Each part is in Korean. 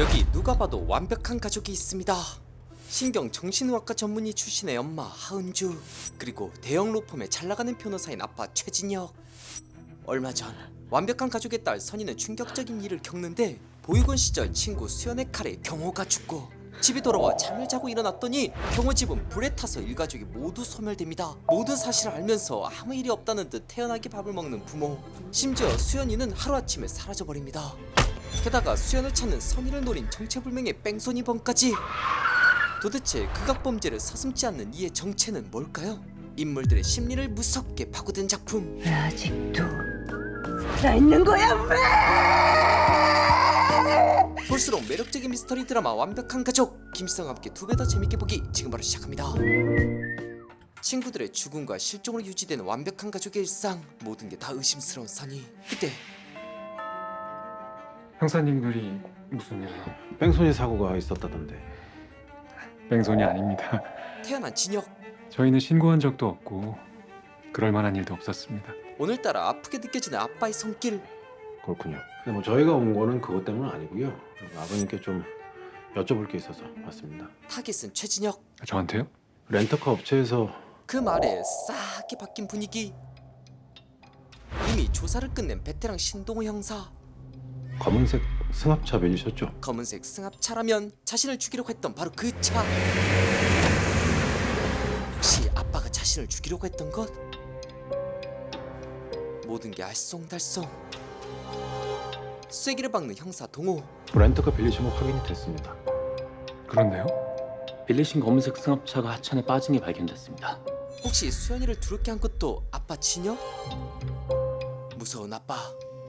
여기 누가 봐도 완벽한 가족이 있습니다. 신경 정신의학과 전문의 출신의 엄마 하은주 그리고 대형 로펌의 잘 나가는 변호사인 아빠 최진혁. 얼마 전 완벽한 가족의 딸 선이는 충격적인 일을 겪는데 보육원 시절 친구 수연의 칼에 경호가 죽고 집에 돌아와 잠을 자고 일어났더니 경호 집은 불에 타서 일가족이 모두 소멸됩니다. 모든 사실을 알면서 아무 일이 없다는 듯 태연하게 밥을 먹는 부모. 심지어 수연이는 하루아침에 사라져버립니다. 게다가 수연을 찾는 선의를 노린 정체불명의 뺑소니범까지. 도대체 극악범죄를 서슴지 않는 이의 정체는 뭘까요? 인물들의 심리를 무섭게 파고든 작품. 왜 아직도 살아있는 거야 왜? 볼수록 매력적인 미스터리 드라마 완벽한 가족. 김수영과 함께 두 배 더 재밌게 보기 지금 바로 시작합니다. 친구들의 죽음과 실종으로 유지되는 완벽한 가족의 일상. 모든 게 다 의심스러운 선이 그때 형사님들이 무슨 일로? 뺑소니 사고가 있었다던데. 뺑소니 아닙니다. 태어난 진혁. 저희는 신고한 적도 없고 그럴 만한 일도 없었습니다. 오늘따라 아프게 느껴지는 아빠의 손길. 그렇군요. 근데 뭐 저희가 온 거는 그것 때문 은 아니고요. 아버님께 좀 여쭤볼 게 있어서 왔습니다. 타겟은 최진혁. 저한테요? 렌터카 업체에서 그 말에 싸하게 바뀐 분위기. 이미 조사를 끝낸 베테랑 신동호 형사 검은색 승합차 매주셨죠? 검은색 승합차라면 자신을 죽이려고 했던 바로 그 차. 혹시 아빠가 자신을 죽이려고 했던 것? 모든 게 알쏭달쏭. 쐐기를 박는 형사 동호. 렌터카 빌리신 거 확인이 됐습니다 그런데요? 빌리신 검은색 승합차가 하천에 빠진 게 발견됐습니다. 혹시 수연이를 두렵게 한 것도 아빠 진혁? 무서운 아빠.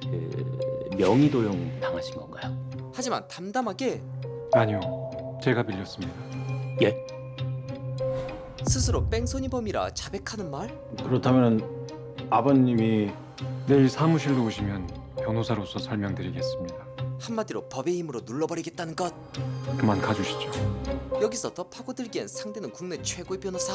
그 명의 도용 당하신 건가요? 하지만 담담하게 아니요. 제가 빌렸습니다. 예? 스스로 뺑소니범이라 자백하는 말? 그렇다면 아버님이 내일 사무실로 오시면 변호사로서 설명드리겠습니다. 한마디로 법의 힘으로 눌러버리겠다는 것. 그만 가주시죠. 여기서 더 파고들기엔 상대는 국내 최고의 변호사.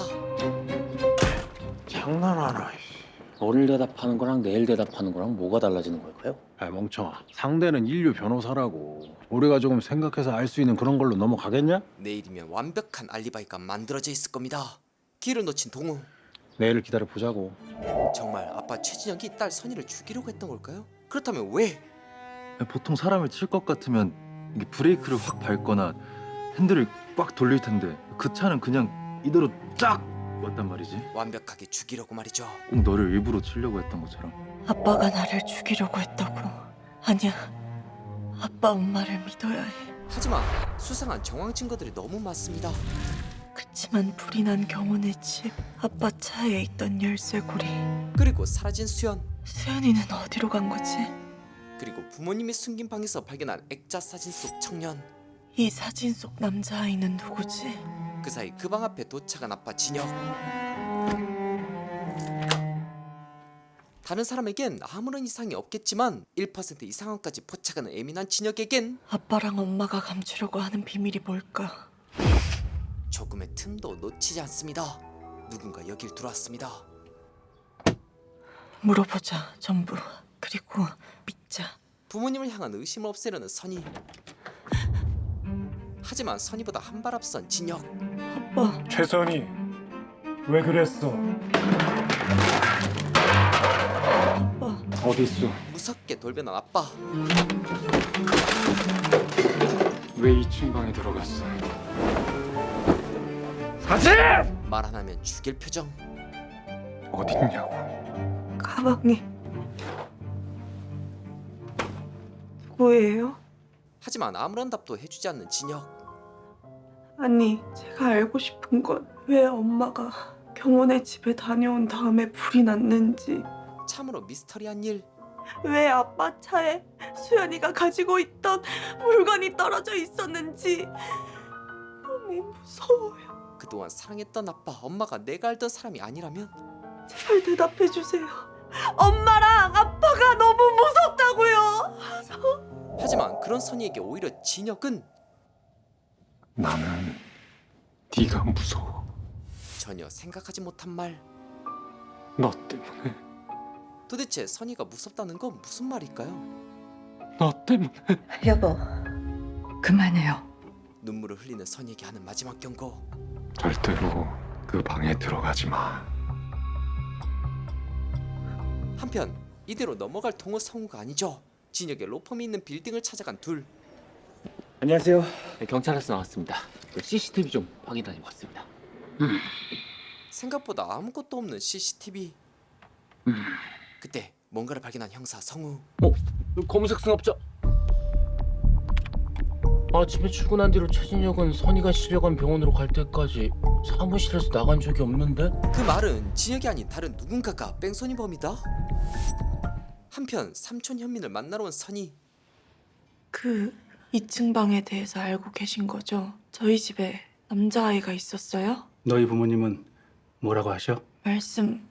장난하나 이씨. 오늘 대답하는 거랑 내일 대답하는 거랑 뭐가 달라지는 걸까요? 아 멍청아 상대는 인류 변호사라고 우리가 조금 생각해서 알 수 있는 그런 걸로 넘어가겠냐? 내일이면 완벽한 알리바이가 만들어져 있을 겁니다. 기회를 놓친 동우. 내일을 기다려 보자고 정말 아빠 최진혁이 딸 선희를 죽이려고 했던 걸까요? 그렇다면 왜? 보통 사람을 칠 것 같으면 이게 브레이크를 확 밟거나 핸들을 꽉 돌릴 텐데 그 차는 그냥 이대로 쫙 왔단 말이지. 완벽하게 죽이려고 말이죠. 꼭 너를 일부러 치려고 했던 것처럼. 아빠가 나를 죽이려고 했다고 아니야 아빠 엄마를 믿어야 해 하지만 수상한 정황 증거들이 너무 많습니다. 그치만 불이 난 경호네 집 아빠 차에 있던 열쇠고리 그리고 사라진 수연. 수연이는 어디로 간 거지? 그리고 부모님이 숨긴 방에서 발견한 액자 사진 속 청년. 이 사진 속 남자아이는 누구지? 그 사이 그 방 앞에 도착한 아빠 진혁. 다른 사람에겐 아무런 이상이 없겠지만 1% 이상한까지 포착하는 예민한 진혁에겐 아빠랑 엄마가 감추려고 하는 비밀이 뭘까? 조금의 틈도 놓치지 않습니다. 누군가 여길 들어왔습니다. 물어보자 전부 그리고 믿자 부모님을 향한 의심을 없애려는 선희. 하지만 선희보다 한 발 앞선 진혁. 아빠 최선이 왜 그랬어? 아빠 어디 있어? 무섭게 돌변한 아빠. 왜 2층 방에 들어갔어? 말안 하면 죽일 표정. 어딨냐고. 가방이 누구예요? 하지만 아무런 답도 해주지 않는 진혁. 아니, 제가 알고 싶은 건 왜 엄마가 경원의 집에 다녀온 다음에 불이 났는지, 참으로 미스터리한 일. 왜 아빠 차에 수연이가 가지고 있던 물건이 떨어져 있었는지 너무 무서워요. 그동안 사랑했던 아빠, 엄마가 내가 알던 사람이 아니라면 제발 대답해 주세요. 엄마랑 아빠가 너무 무섭다고요. 하지만 그런 선희에게 오히려 진혁은 나는 네가 무서워. 전혀 생각하지 못한 말. 너 때문에. 도대체 선희가 무섭다는 건 무슨 말일까요? 너 때문에. 여보 그만해요. 눈물을 흘리는 선이에게 하는 마지막 경고. 절대로 그 방에 들어가지 마. 한편 이대로 넘어갈 통호 성우가 아니죠. 진혁의 로펌이 있는 빌딩을 찾아간 둘. 안녕하세요. 네, 경찰에서 나왔습니다. CCTV 좀 확인하고 왔습니다. 생각보다 아무것도 없는 CCTV. 그때 뭔가를 발견한 형사 성우. 어? 검은색 승합차. 아침에 출근한 뒤로 최진혁은 선이가 실려간 병원으로 갈 때까지 사무실에서 나간 적이 없는데? 그 말은 진혁이 아닌 다른 누군가가 뺑소니범이다. 한편 삼촌 현민을 만나러 온 선이 그 2층 방에 대해서 알고 계신 거죠? 저희 집에 남자아이가 있었어요? 너희 부모님은 뭐라고 하셔? 말씀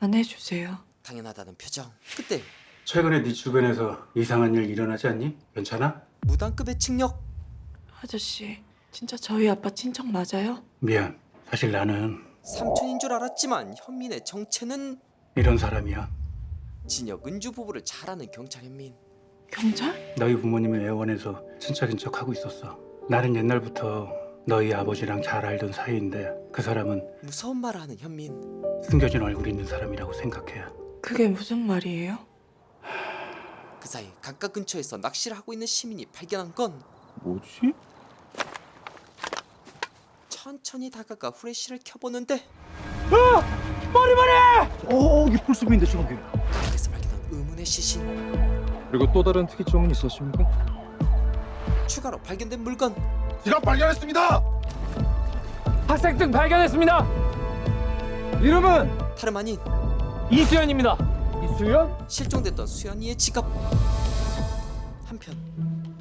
안 해주세요. 당연하다는 표정. 그때 최근에 네 주변에서 이상한 일 일어나지 않니? 괜찮아? 무단급의 칙력. 아저씨, 진짜 저희 아빠 친척 맞아요? 미안. 사실 나는 삼촌인 줄 알았지만 현민의 정체는 이런 사람이야. 진혁 은주 부부를 잘 아는 경찰 현민. 경찰? 너희 부모님이 애원해서 친척인 척 하고 있었어. 나는 옛날부터 너희 아버지랑 잘 알던 사이인데 그 사람은 무서운 말을 하는 현민. 숨겨진 얼굴이 있는 사람이라고 생각해. 그게 무슨 말이에요? 그 사이 강가 근처에서 낚시를 하고 있는 시민이 발견한 건 뭐지? 천천히 다가가 후레쉬를 켜보는데 어, 이게 풀숲인데 저기. 강가에서 발견한 의문의 시신. 그리고 또 다른 특이점은 있었습니까? 추가로 발견된 물건. 지갑 발견했습니다. 학생증 발견했습니다. 이름은 다름 아닌 이수연입니다. 이수연? 실종됐던 수연이의 지갑. 한편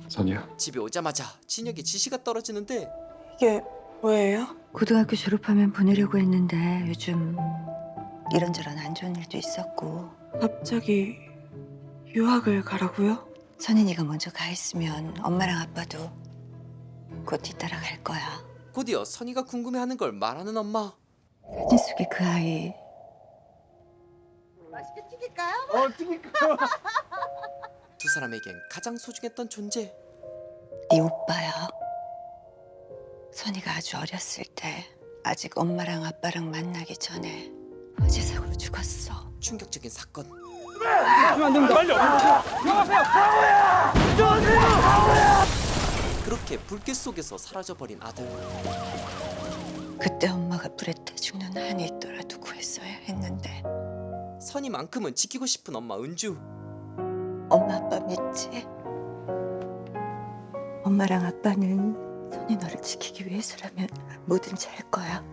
선이야. 집에 오자마자 진혁의 지시가 떨어지는데 이게 뭐예요? 고등학교 졸업하면 보내려고 했는데 요즘 이런저런 안 좋은 일도 있었고 갑자기 유학을 가라고요? 선인이가 먼저 가 있으면 엄마랑 아빠도 곧 뒤따라 갈 거야. 곧이어 선이가 궁금해하는 걸 말하는 엄마. 사진 속의 그 아이 두 사람에겐 가장 소중했던 존재. 네 오빠야. 선이가 아주 어렸을 때 아직 엄마랑 아빠랑 만나기 전에 화재 사고로 죽었어. 충격적인 사건. 그렇게 불길 속에서 사라져버린 아들. 그때 엄마가 불에 타 죽는 한이 있더라도 구했어야 했는데 선이만큼은 지키고 싶은 엄마 은주. 엄마 아빠 믿지? 엄마랑 아빠는 선이 너를 지키기 위해서라면 뭐든지 할 거야.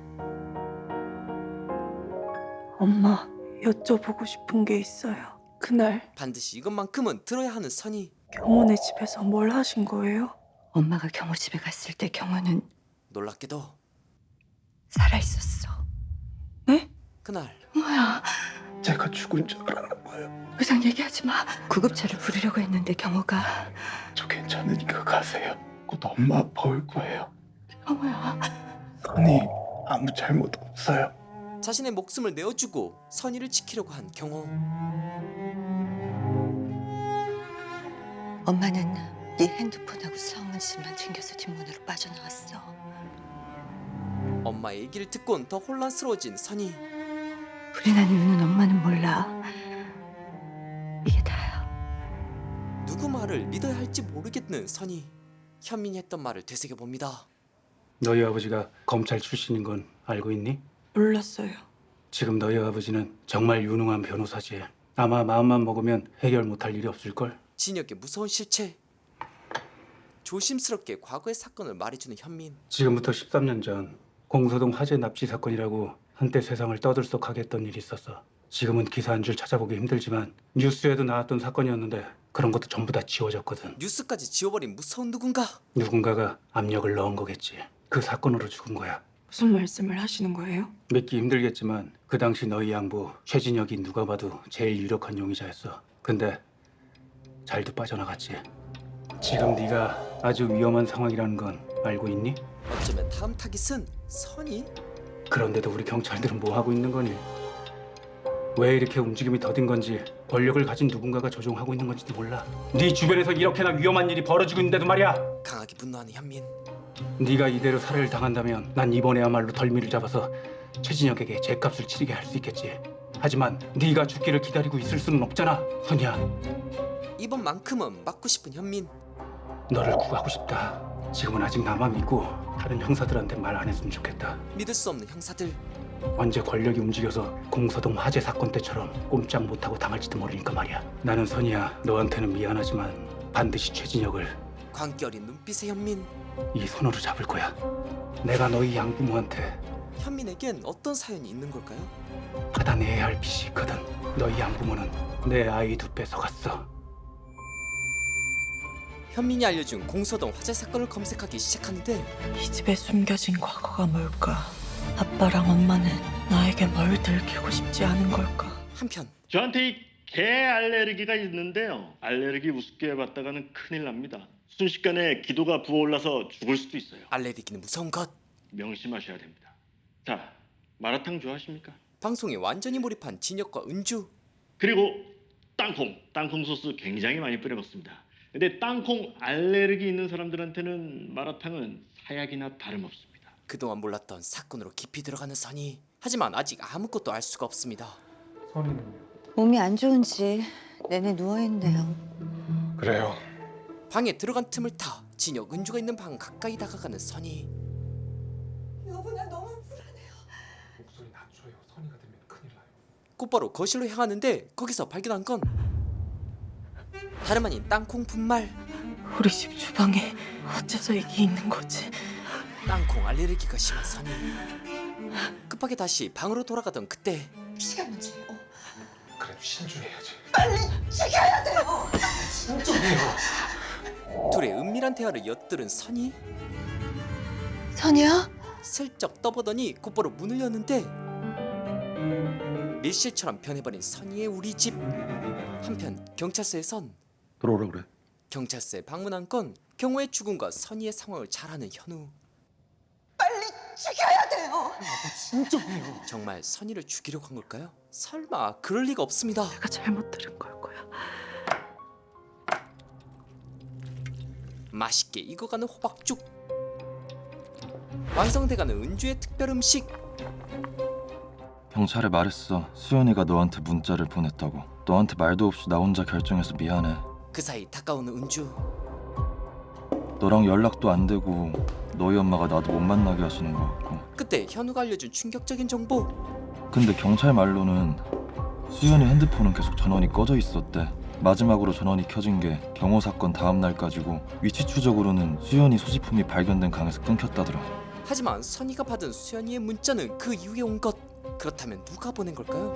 엄마, 여쭤보고 싶은 게 있어요. 그날 반드시 이것만큼은 들어야 하는 선이. 경호네 집에서 뭘 하신 거예요? 엄마가 경호 집에 갔을 때 경호는 놀랍게도 살아 있었어. 그날 뭐야? 제가 죽은 줄 알았나 봐요. 그상 얘기하지 마. 구급차를 부르려고 했는데 경호가 저 괜찮으니까 가세요. 곧 엄마 아빠 올 거예요. 경호야. 선이 아무 잘못 없어요. 자신의 목숨을 내어주고 선이를 지키려고 한 경호. 엄마는 네 핸드폰하고 성은 씨만 챙겨서 뒷문으로 빠져나왔어. 엄마의 얘기를 듣곤 더 혼란스러워진 선이. 불이 난 이유는 엄마는 몰라. 이게 다야. 누구 말을 믿어야 할지 모르겠는 선이. 현민이 했던 말을 되새겨 봅니다. 너희 아버지가 검찰 출신인 건 알고 있니? 몰랐어요. 지금 너희 아버지는 정말 유능한 변호사지. 아마 마음만 먹으면 해결 못할 일이 없을걸? 진혁의 무서운 실체. 조심스럽게 과거의 사건을 말해주는 현민. 지금부터 13년 전 공서동 화재 납치 사건이라고 한때 세상을 떠들썩하게 했던 일이 있었어. 지금은 기사 한 줄 찾아보기 힘들지만 뉴스에도 나왔던 사건이었는데 그런 것도 전부 다 지워졌거든. 뉴스까지 지워버린 무서운 누군가. 누군가가 압력을 넣은 거겠지. 그 사건으로 죽은 거야. 무슨 말씀을 하시는 거예요? 믿기 힘들겠지만 그 당시 너희 양부 최진혁이 누가 봐도 제일 유력한 용의자였어. 근데 잘도 빠져나갔지. 지금 네가 아주 위험한 상황이라는 건 알고 있니? 어쩌면 다음 타깃은 선이? 그런데도 우리 경찰들은 뭐 하고 있는 거니? 왜 이렇게 움직임이 더딘 건지 권력을 가진 누군가가 조종하고 있는 건지도 몰라. 네 주변에서 이렇게나 위험한 일이 벌어지고 있는데도 말이야. 강하게 분노하는 현민. 네가 이대로 살해를 당한다면 난 이번에야말로 덜미를 잡아서 최진혁에게 죄값을 치르게 할 수 있겠지. 하지만 네가 죽기를 기다리고 있을 수는 없잖아, 선이야. 이번만큼은 맞고 싶은 현민. 너를 구하고 싶다. 지금은 아직 나만 믿고 다른 형사들한테 말 안 했으면 좋겠다. 믿을 수 없는 형사들. 언제 권력이 움직여서 공서동 화재 사건 때처럼 꼼짝 못하고 당할지도 모르니까 말이야. 나는 선이야. 너한테는 미안하지만 반드시 최진혁을 어린 눈빛의 현민. 이 손으로 잡을 거야. 내가 너희 양부모한테 현민에겐 어떤 사연이 있는 걸까요? 받아내야 할 빚이 있거든. 너희 양부모는 내 아이도 뺏어갔어. 현민이 알려준 공서동 화재 사건을 검색하기 시작하는데 이 집에 숨겨진 과거가 뭘까? 아빠랑 엄마는 나에게 뭘 들키고 싶지 않은 걸까? 한편 저한테 이 개 알레르기가 있는데요. 알레르기 우습게 봤다가는 큰일 납니다. 순식간에 기도가 부어올라서 죽을 수도 있어요. 알레르기는 무서운 것. 명심하셔야 됩니다. 자, 마라탕 좋아하십니까? 방송에 완전히 몰입한 진혁과 은주. 그리고 땅콩, 땅콩 소스 굉장히 많이 뿌려 먹습니다. 근데 땅콩 알레르기 있는 사람들한테는 마라탕은 사약이나 다름없습니다. 그동안 몰랐던 사건으로 깊이 들어가는 선이. 하지만 아직 아무것도 알 수가 없습니다. 선이는요? 몸이 안 좋은지 내내 누워 있네요. 그래요. 방에 들어간 틈을 타 진혁 은주가 있는 방 가까이 다가가는 선이. 여보 나 너무 목소리 낮춰요. 선이가 되면 큰일 나요. 곧바로 거실로 향하는데 거기서 발견한 건 다름 아닌 땅콩 분말. 우리 집 주방에 어째서 이게 있는 거지? 땅콩 알레르기가 심한 선이. 급하게 다시 방으로 돌아가던 그때 시간 문제예요. 그래도 신중해야지. 둘의 은밀한 대화를 엿들은 선이 선이야? 슬쩍 떠보더니 곧바로 문을 여는데 밀실처럼 변해버린 선이의 우리 집 한편 경찰서에선 들어오라 그래. 경찰서에 방문한 건 경호의 죽음과 선의의 상황을 잘 아는 현우 죽여야 돼요. 정말 선의를 죽이려고 한 걸까요? 설마 그럴 리가 없습니다 내가 잘못 들은 걸 거야. 맛있게 익어가는 호박죽 완성돼가는 은주의 특별 음식 경찰에 말했어. 수연이가 너한테 문자를 보냈다고. 너한테 말도 없이 나 혼자 결정해서 미안해. 그 사이 다가오는 은주 너랑 연락도 안 되고 너희 엄마가 나도 못 만나게 하시는 것 같고. 그때 현우가 알려준 충격적인 정보 근데 경찰 말로는 수연이 핸드폰은 계속 전원이 꺼져 있었대. 마지막으로 전원이 켜진 게 경호 사건 다음 날까지고 위치 추적으로는 수연이 소지품이 발견된 강에서 끊겼다더라. 하지만 선의가 받은 수연이의 문자는 그 이후에 온 것 그렇다면 누가 보낸 걸까요?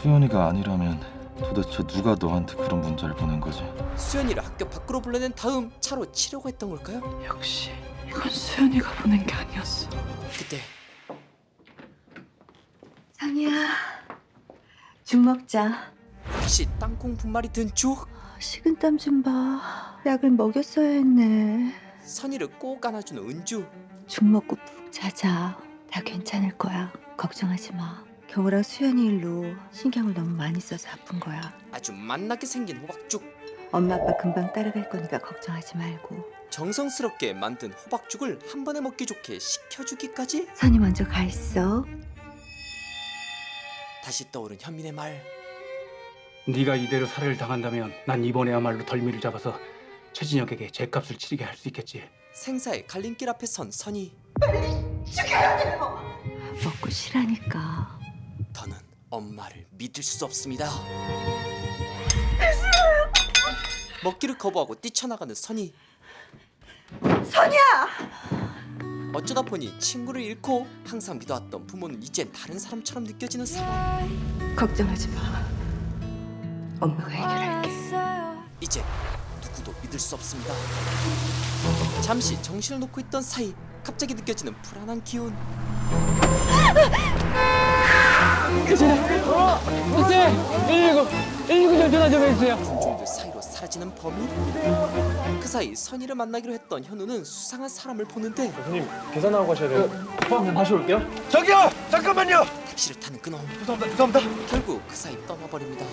수연이가 아니라면 도대체 누가 너한테 그런 문자를 보낸 거지? 수연이를 학교 밖으로 불러낸 다음 차로 치려고 했던 걸까요? 역시 이건 수연이가 보낸 게 아니었어. 그때 선이야. 죽 먹자. 혹시 땅콩 분말이 든 죽? 식은땀 좀 봐. 약을 먹였어야 했네. 선의를 꼭 안아주는 은주 죽 먹고 푹 자자. 다 괜찮을 거야. 걱정하지 마. 경우랑 수연이 일로 신경을 너무 많이 써서 아픈 거야. 아주 맛나게 생긴 호박죽 엄마 아빠 금방 따라갈 거니까 걱정하지 말고. 정성스럽게 만든 호박죽을 한 번에 먹기 좋게 식혀주기까지 선이 먼저 가 있어. 다시 떠오른 현민의 말 네가 이대로 살해를 당한다면 난 이번에야말로 덜미를 잡아서 최진혁에게 죄값을 치르게 할 수 있겠지. 생사의 갈림길 앞에 선 선이 먹고 쉬라니까. 더는 엄마를 믿을 수 없습니다 먹기를 거부하고 뛰쳐나가는 선이 선이야 어쩌다 보니 친구를 잃고 항상 믿어왔던 부모는 이젠 다른 사람처럼 느껴지는 상황 걱정하지 마. 엄마가 해결할게. 이제 누구도 믿을 수 없습니다. 잠시 정신을 놓고 있던 사이 갑자기 느껴지는 불안한 기운. 군중들 사이로 사라지는 범인? 그 사이 선희를 만나기로 했던 현우는 수상한 사람을 보는데 형님 계산하고 가셔야 돼요. 포함 다시 올게요. 저기요, 잠깐만요. 택시를 타는 그놈 죄송합니다, 죄송합니다. 결국 그 사이 떠나버립니다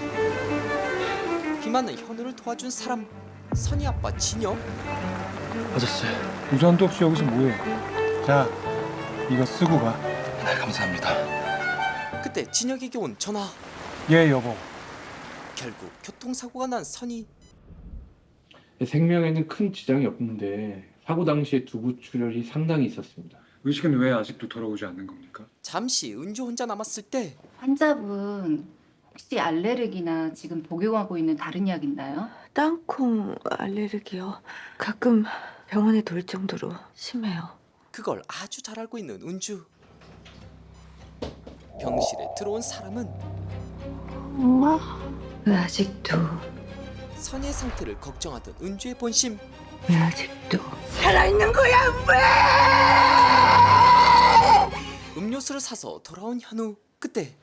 비맞는 현우를 도와준 사람 선희 아빠 진혁 아저씨, 우산도 없이 여기서 뭐해? 자, 이거 쓰고 가. 네, 감사합니다. 그때 진혁에게 온 전화 예 여보. 결국 교통사고가 난 선희 생명에는 큰 지장이 없는데 사고 당시에 두부 출혈이 상당히 있었습니다. 의식은 왜 아직도 돌아오지 않는 겁니까? 잠시 은주 혼자 남았을 때 환자분 혹시 알레르기나 지금 복용하고 있는 다른 약 있나요? 땅콩 알레르기요. 가끔 병원에 돌 정도로 심해요. 그걸 아주 잘 알고 있는 은주 병실에 들어온 사람은 엄마? 왜 아직도 선희의 상태를 걱정하던 은주의 본심 왜 아직도 살아있는 거야 왜? 음료수를 사서 돌아온 현우 그때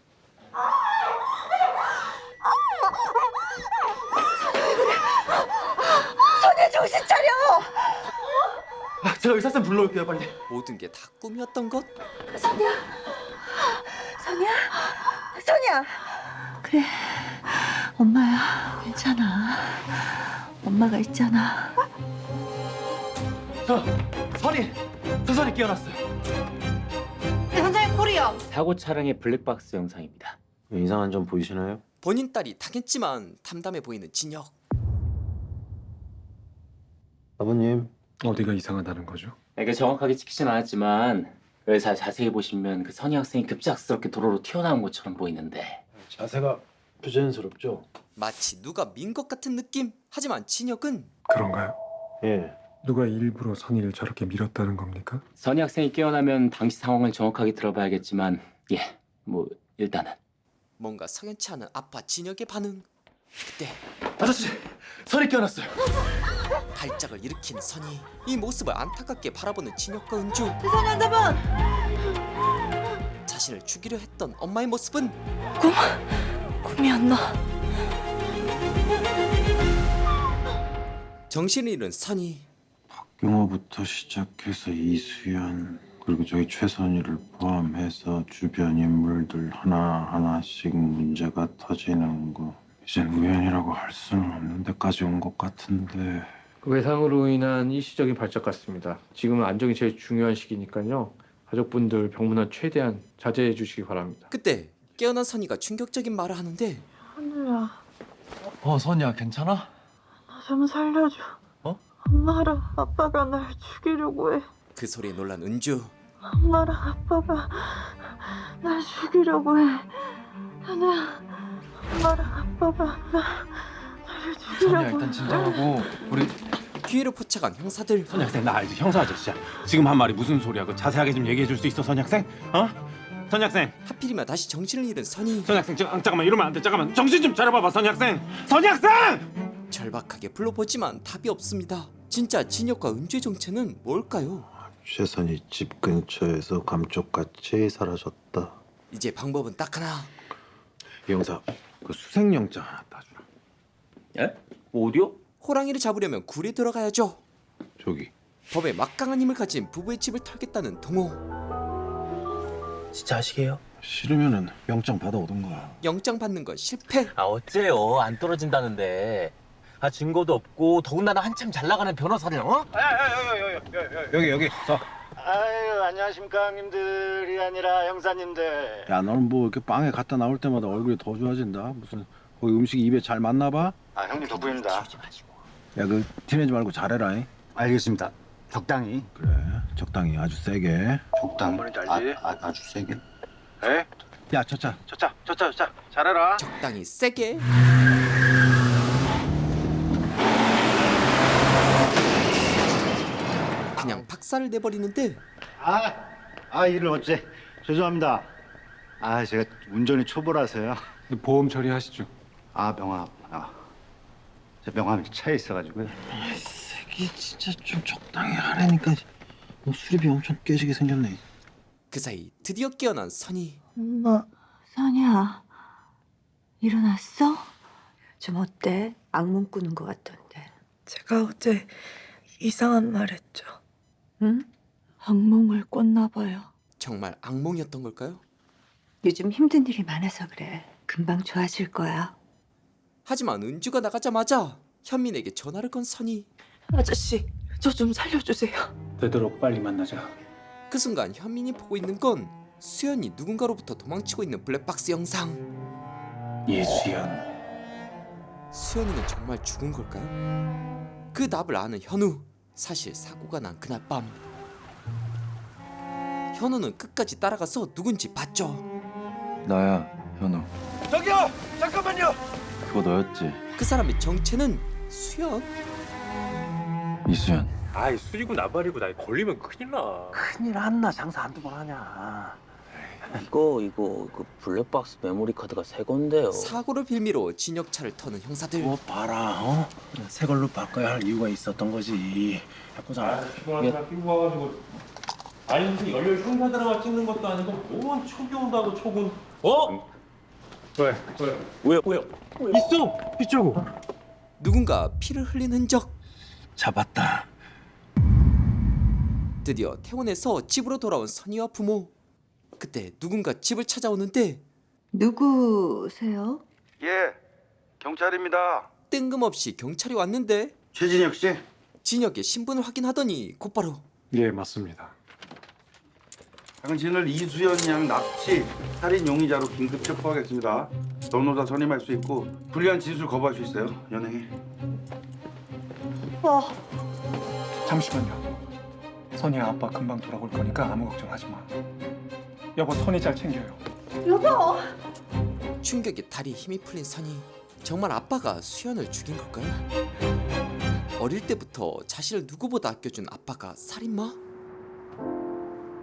손에 정신 차려! 아, 제가 의사쌤 불러올게요, 빨리. 모든 게 다 꿈이었던 것 선이야, 선이야, 선이야. 그래 엄마야 괜찮아 엄마가 있잖아 저, 선이, 저 선이 깨어났어요. 사고 차량의 블랙박스 영상입니다. 이상한 점 보이시나요? 본인 딸이 당했지만 담담해 보이는 진혁 아버님 어디가 이상하다는 거죠? 이게 정확하게 찍히진 않았지만 의사 자세히 보시면 그 선희 학생이 급작스럽게 도로로 튀어나온 것처럼 보이는데 자세가 부자연스럽죠? 마치 누가 민 것 같은 느낌 하지만 진혁은 그런가요? 예. 누가 일부러 선의를 저렇게 밀었다는 겁니까? 선희 학생이 깨어나면 당시 상황을 정확하게 들어봐야겠지만 예, 뭐 일단은 뭔가 석연치 않은 아빠 진혁의 반응 그때 아저씨, 선이 깨어났어요. 발작을 일으킨 선희 이 모습을 안타깝게 바라보는 진혁과 은주 선이 환자분! 자신을 죽이려 했던 엄마의 모습은 꿈, 꿈이었나? 정신을 잃은 선희 경호부터 시작해서 이수연 그리고 저희 최선희를 포함해서 주변 인물들 하나하나씩 문제가 터지는 거 이젠 우연이라고 할 수는 없는 데까지 온 것 같은데 그 외상으로 인한 일시적인 발작 같습니다. 지금은 안정이 제일 중요한 시기니까요. 가족분들 병문안 최대한 자제해 주시기 바랍니다. 그때 깨어난 선희가 충격적인 말을 하는데 하늘아, 어, 선이야, 괜찮아? 나 좀 살려줘. 어? 엄마랑 아빠가 날 죽이려고 해. 그 소리에 놀란 은주 엄마랑 아빠가 날 죽이려고 해. 하늘아, 엄마랑 나, 선이야, 죽이려고. 일단 해. 진정하고 우리 기회를 포착한 형사들. 선희 학생 나 알지 형사 아저씨야 지금 한 말이 무슨 소리야? 그 자세하게 좀 얘기해 줄 수 있어 선희 학생? 어? 선희 학생. 하필이면 다시 정신을 잃은 선희 선희 학생 잠, 잠깐만 이러면 안돼. 잠깐만 정신 좀 차려봐봐 선희 학생. 선희 학생! 절박하게 불러보지만 답이 없습니다. 진짜 진혁과 은주의 정체는 뭘까요? 최선희 집 근처에서 감쪽같이 사라졌다. 이제 방법은 딱 하나. 이 형사 그 수색영장 하나 따주라 예? 뭐 어디요? 호랑이를 잡으려면 굴에 들어가야죠 저기 법에 막강한 힘을 가진 부부의 집을 털겠다는 동호 진짜 하시게요? 싫으면은 영장 받아오던가 영장 받는 건 실패 아 어째요? 안 떨어진다는데. 아 증거도 없고 더군다나 한참 잘 나가는 변호사를 어? 여기 여기 서. 아유 안녕하십니까 형님들이 아니라 형사님들. 야 너는 뭐 이렇게 빵에 갖다 나올 때마다 얼굴이 더 좋아진다? 무슨 거기 음식이 입에 잘 맞나 봐? 아 형님 덕분입니다. 야 그 티내지 말고 잘해라 잉? 알겠습니다. 적당히. 그래 적당히. 아주 세게. 적당 뭔지 알지? 아, 아, 아주 세게. 에? 야 저차 저차 저차 저차 잘해라. 적당히 세게 그냥 박살을 내버리는데 아, 아 일을 어째 죄송합니다 아 제가 운전이 초보라서요 보험 처리하시죠. 아 명함 아, 제 명함이 차에 있어가지고요 이게 진짜 좀 적당히 하라니까 뭐 수리비 엄청 깨지게 생겼네 그 사이 드디어 깨어난 선희 엄마 선이야 일어났어? 좀 어때? 악몽 꾸는 것 같던데. 제가 어제 이상한 말 했죠. 응? 악몽을 꿨나 봐요. 정말 악몽이었던 걸까요? 요즘 힘든 일이 많아서 그래. 금방 좋아질 거야. 하지만 은주가 나가자마자 현민에게 전화를 건 선희 아저씨, 저 좀 살려주세요. 되도록 빨리 만나자. 그 순간 현민이 보고 있는 건 수연이 누군가로부터 도망치고 있는 블랙박스 영상 이수연. 수연이는 정말 죽은 걸까요? 그 답을 아는 현우 사실 사고가 난 그날 밤. 현우는 끝까지 따라가서 누군지 봤죠. 나야 현우. 저기요, 잠깐만요. 그거 너였지. 그 사람의 정체는 수연? 이수연. 아이 수리고 나발이고 나 걸리면 큰일 나. 큰일 한나. 장사 한두 번 하냐 이거 이거 그 블랙박스 메모리 카드가 새 건데요 사고를 빌미로 진역차를 터는 형사들 뭐 봐라 어? 새 걸로 바꿔야 할 이유가 있었던 거지 바꾸자 피곤한 사람 피고 와가지고 아니 무슨 열렬 형사들하고 찍는 것도 아니고 뭔 촉이 온다고 촉은 어? 왜? 왜? 왜요? 있어! 빗자국 누군가 피를 흘린 흔적 잡았다 드디어 퇴원해서 집으로 돌아온 선희와 부모 그때 누군가 집을 찾아오는데 누구세요? 예, 경찰입니다. 뜬금없이 경찰이 왔는데 최진혁 씨. 진혁의 신분을 확인하더니 곧바로 예 맞습니다 당신을 이수연 양 납치 살인 용의자로 긴급 체포하겠습니다. 변호사 선임할 수 있고 불리한 진술 거부할 수 있어요. 연행해. 어, 잠시만요 선이야 아빠 금방 돌아올 거니까 아무 걱정하지 마 여보 선이 잘 챙겨요 여보! 충격에 다리 힘이 풀린 선희 정말 아빠가 수연을 죽인 걸까요? 어릴 때부터 자신을 누구보다 아껴준 아빠가 살인마?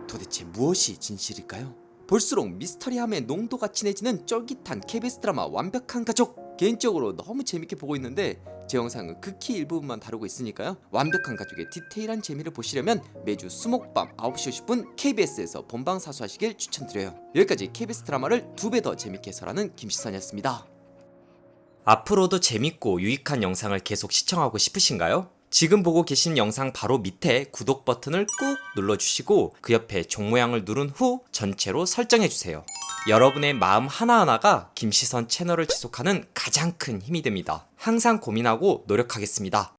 도대체 무엇이 진실일까요? 볼수록 미스터리함의 농도가 진해지는 쫄깃한 KBS 드라마 완벽한 가족 개인적으로 너무 재밌게 보고 있는데 제 영상은 극히 일부분만 다루고 있으니까요 완벽한 가족의 디테일한 재미를 보시려면 매주 수목밤 9시 50분 KBS에서 본방 사수하시길 추천드려요 여기까지 KBS 드라마를 두 배 더 재밌게 해설하는 김시선이었습니다 앞으로도 재밌고 유익한 영상을 계속 시청하고 싶으신가요? 지금 보고 계신 영상 바로 밑에 구독 버튼을 꾹 눌러주시고 그 옆에 종 모양을 누른 후 전체로 설정해주세요. 여러분의 마음 하나하나가 김시선 채널을 지속하는 가장 큰 힘이 됩니다. 항상 고민하고 노력하겠습니다.